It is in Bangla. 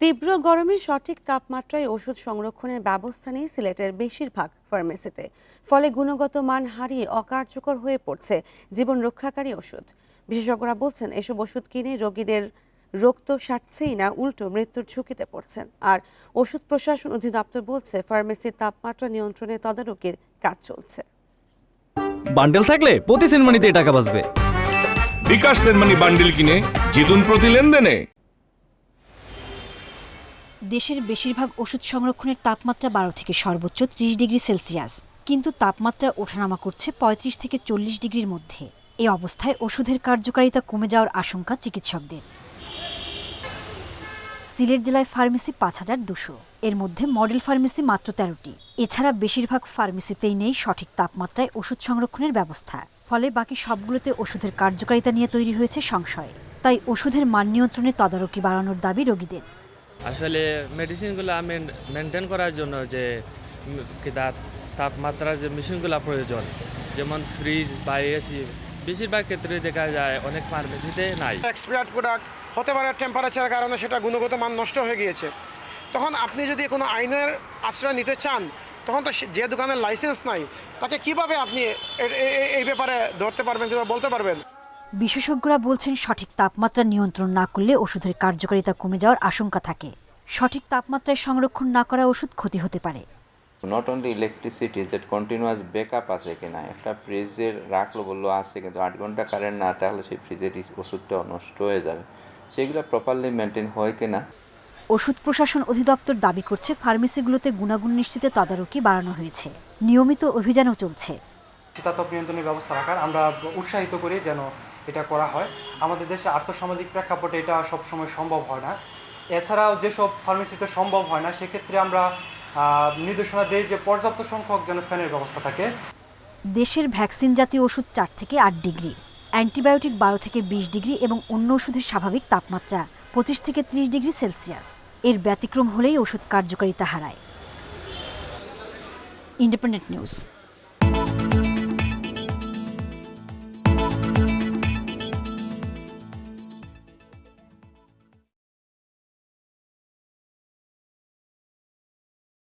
তীব্র গরমে সঠিক তাপমাত্রায় ওষুধ সংরক্ষণের ব্যবস্থা নেই সিলেটের বেশিরভাগ ফার্মেসিতে। ফলে গুণগত মান হারিয়ে অকার্যকর হয়ে পড়ছে জীবন রক্ষাকারী ওষুধ। বিশেষজ্ঞরা বলছেন এসব ওষুধ কিনে রোগীদের রোগ তো সারছেই না উল্টো মৃত্যুর ঝুঁকিতে পড়ছেন। আর ওষুধ প্রশাসন অধিদপ্তর বলছে ফার্মেসির তাপমাত্রা নিয়ন্ত্রণে তদারকির কাজ চলছে। বান্ডেল থাকলে প্রতি সেনমানিতে টাকা বাঁচবে। বিকাশ সেনমানি বান্ডিল কিনে জিতুন প্রতি লেনদেনে। দেশের বেশিরভাগ ওষুধ সংরক্ষণের তাপমাত্রা বারো থেকে সর্বোচ্চ ত্রিশ ডিগ্রি সেলসিয়াস। কিন্তু তাপমাত্রা ওঠানামা করছে পঁয়ত্রিশ থেকে চল্লিশ ডিগ্রির মধ্যে। এ অবস্থায় ওষুধের কার্যকারিতা কমে যাওয়ার আশঙ্কা চিকিৎসকদের। সিলেট জেলায় ফার্মেসি পাঁচ হাজার দুশো। এর মধ্যে মডেল ফার্মেসি মাত্র তেরোটি। এছাড়া বেশিরভাগ ফার্মেসিতেই নেই সঠিক তাপমাত্রায় ওষুধ সংরক্ষণের ব্যবস্থা। ফলে বাকি সবগুলোতে ওষুধের কার্যকারিতা নিয়ে তৈরি হয়েছে সংশয়। তাই ওষুধের মান নিয়ন্ত্রণে তদারকি বাড়ানোর দাবি রোগীদের। আসলে মেডিসিনগুলো মেনটেন করার জন্য যে তাপমাত্রার যে মেশিনগুলো প্রয়োজন, যেমন ফ্রিজ বা এসি বেশিরভাগ ক্ষেত্রে দেখা যায় অনেক ফার্মেসিতে নাই। এক্সপায়ার্ড প্রোডাক্ট হতে পারে টেম্পারেচারের কারণে সেটা গুণগত মান নষ্ট হয়ে গিয়েছে। তখন আপনি যদি কোনো আইনের আশ্রয় নিতে চান, তখন তো যে দোকানের লাইসেন্স নাই, তাকে কীভাবে আপনি এই ব্যাপারে ধরতে পারবেন কিংবা বলতে পারবেন? বিশেষজ্ঞরা বলছেন সঠিক তাপমাত্রা নিয়ন্ত্রণ না করলে ওষুধের কার্যকারিতা কমে যাওয়ার আশঙ্কা থাকে। সঠিক তাপমাত্রায় সংরক্ষণ না করা ওষুধ ক্ষতি হতে পারে। নট অনলি ইলেকট্রিসিটি যে কন্টিনিউয়াস ব্যাকআপ আছে কিনা একটা ফ্রিজের রাখল বলল আছে কিন্তু আট ঘণ্টা কারেন্ট না তাহলে সেই ফ্রিজের ওষুধটা নষ্ট হয়ে যাবে। সেগুলো প্রপারলি মেনটেন হয় কিনা ওষুধ প্রশাসন অধিদপ্তর দাবি করছে ফার্মেসিগুলোতে গুণাগুণ নিশ্চিতে তদারকি বাড়ানো হয়েছে। নিয়মিত অভিযানও চলছে। শীতাতপ নিয়ন্ত্রণের ব্যবস্থা রাখার আমরা উৎসাহিত করি যেন এটা করা হয়। আমাদের দেশে আর্থসামাজিক প্রেক্ষাপটে এটা সবসময় সম্ভব হয় না। এছাড়াও যেসব ফার্মেসিতে সম্ভব হয় না, সেক্ষেত্রে আমরা নির্দেশনা দিই যে পর্যাপ্ত সংখ্যক যেন ফ্যানের ব্যবস্থা থাকে। দেশের ভ্যাকসিন জাতীয় ওষুধ চার থেকে আট ডিগ্রি, অ্যান্টিবায়োটিক বারো থেকে বিশ ডিগ্রি এবং অন্য ওষুধের স্বাভাবিক তাপমাত্রা পঁচিশ থেকে ত্রিশ ডিগ্রি সেলসিয়াস। এর ব্যতিক্রম হলেই ওষুধ কার্যকারিতা হারায়। Independent news.